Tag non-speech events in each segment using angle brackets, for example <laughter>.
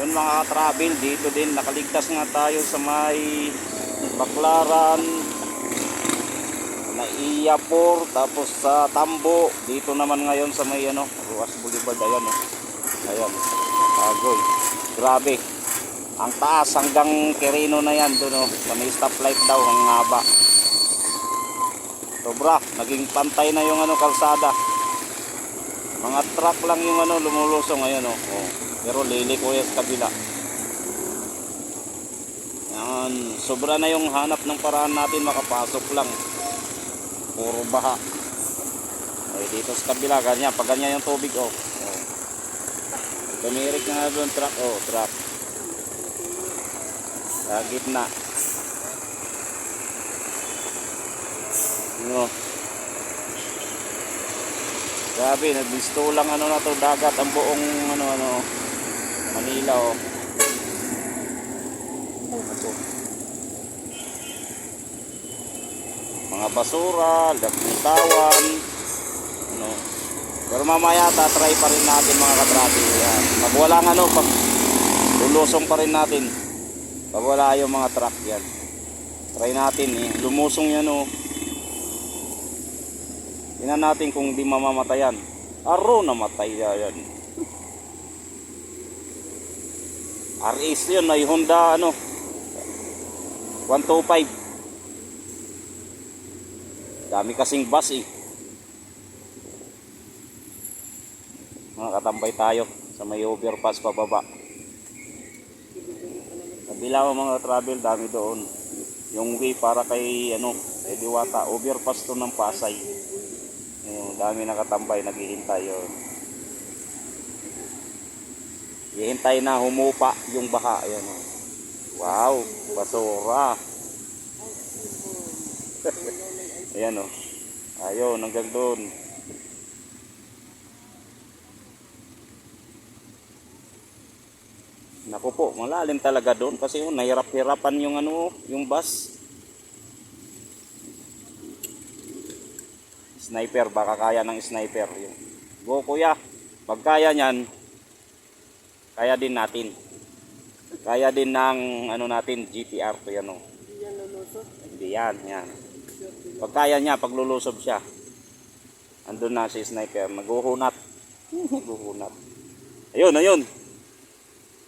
Yun mga travel dito din nakaligtas nga tayo sa may Baklaran, Naiyapor, tapos sa Tambo, dito naman ngayon sa may ano, Ruas Boulevard ayan oh. Ayan. Agoy. Grabe. Ang taas hanggang Quirino na yan doon oh. Sa may stoplight daw ang haba. Sobra, naging pantay na yung ano kalsada. Mga truck lang yung ano lumulusong ngayon oh. oh. Pero liliko yan sa kabila. Yan, sobra na yung hanap ng paraan natin makapasok lang. Puro baha. Ay dito sa kabila ganyan, pag ganyan yung tubig oh. oh. Tumirik na doon truck oh, truck. Sa gitna. No. Grabe, nagbisto lang ano na to dagat ang buong ano ano Manila oh. Ito. Mga basura, lapitawan, ano. Pero mamaya tatry pa rin natin mga katrabi. Yan. Pag walang ano, pag lulusong pa rin natin. Pag wala yung mga truck yan. Try natin eh. Lumusong yan oh. Tingnan natin kung di mamamatayan. Aro namatay yan. RS yun, ay Honda ano. 125. Dami kasing bus eh. Mga katambay tayo sa may overpass pababa. Kabila ang mga travel, dami doon. Yung way para kay ano, kay Diwata, overpass to ng Pasay. Yung dami nakatambay, naghihintay yun. Hihintay na humupa yung baha. Ayan, oh. Wow, basura. <laughs> Ayan o. Ayun, hanggang doon. Naku po, malalim talaga doon kasi oh, nahirap-hirapan yung ano, yung bus. Sniper, baka kaya ng sniper. Go kuya, pag kaya niyan, kaya din natin. Kaya din ng ano natin, GTR to yan oh. Hindi yan, yan. Pag kaya niya, pag lulusob siya, andun na si sniper, maghuhunat. Maghuhunat. Ayun, ayun.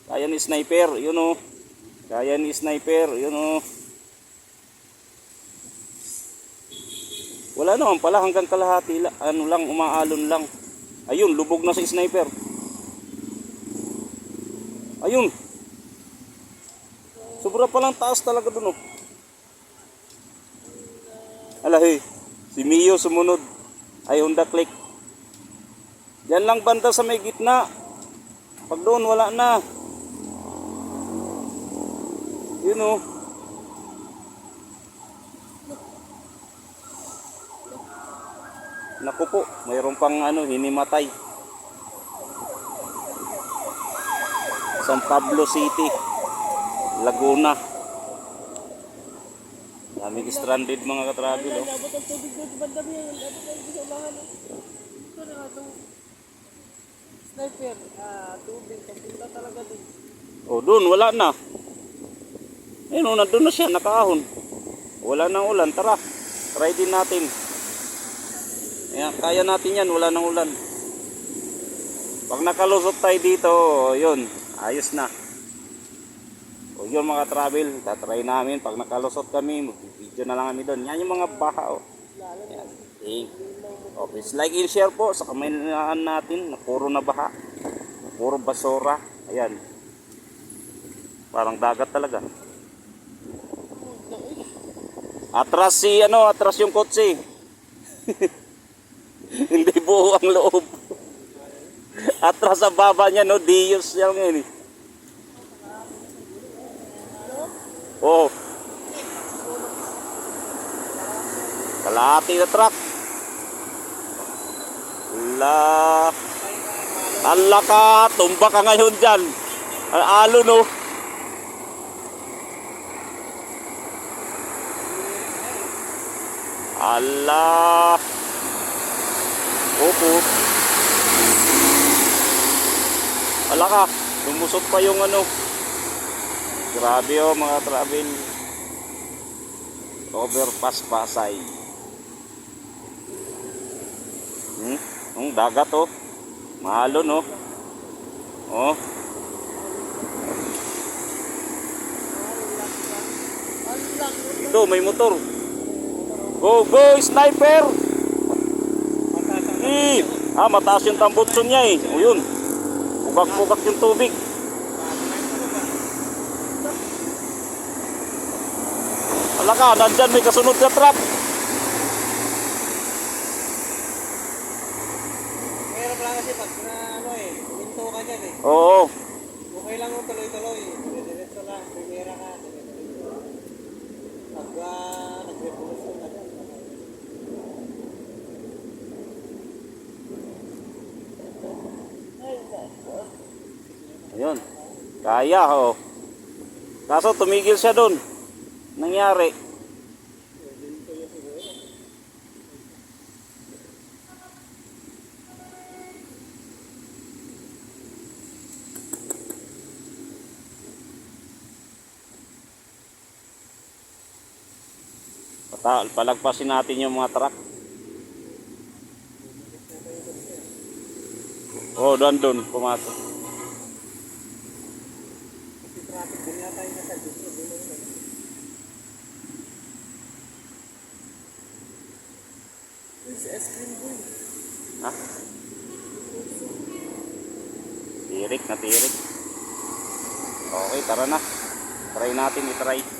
Kaya ni sniper, yun oh. Kaya ni sniper, yun oh. Wala naman pala hanggang kalahati la, ano lang, umaalon lang. Ayun, lubog na si sniper. Ayun. Sobra palang taas talaga dun oh. Alahi, si Mio sumunod. Ay Honda Click. Diyan lang banda sa may gitna. Pag doon wala na. Yun oh. Naku po, mayroon pang ano, hinimatay. San Pablo City, Laguna. Daming stranded mga katravel oh. Sniper. Ah, tubig. Papunta talaga doon. Oh, doon wala na. Ayun, oh, nandun na siya, nakaahon. Wala nang ulan, tara. Try din natin. Ayan, kaya natin yan, wala nang ulan. Pag nakalusot tayo dito, oh, yun, ayos na. O yun mga travel, tatry namin. Pag nakalusot kami, mag-video na lang kami doon. Yan yung mga baha, oh. Ayan, okay. Oh, please like and share po sa kamayaan natin na puro na baha. Puro basura. Ayan. Parang dagat talaga. Atras si ano, atras yung kotse. <laughs> Hindi buo ang loob. Atras sa baba niya, no, Dios yan ngayon. eh. Oh. Kalahati na truck. La. Ala ka, tumba ka ngayon dyan. Alo no. Ala. Opo. Ala ka. Lumusot pa yung ano. Grabe oh mga travel. Overpass Pasay. Hmm? Ang dagat oh. Mahalon oh. Oh. Ito, may motor. Go, go, sniper! Eh, ah, mataas yung tambutson niya eh. O yun. Pugak-pugak yung tubig. Wala ka, nandyan may kasunod sa truck. Meron lang kasi pag na ano eh, minto ka dyan eh. Oo. Okay lang yung tuloy-tuloy lang, primera ka. diretso. Pag uh, nag-revolution ka dyan. Ayun. Kaya, oh. Kaso tumigil siya doon. Nangyari. Pata- palagpasin natin yung mga truck. Oh, doon doon pumasok. Kasi traffic din yata yung nasa dito. Si ice cream boy. Ha? Tirik na tirik. Okay, tara na. Try natin, itry.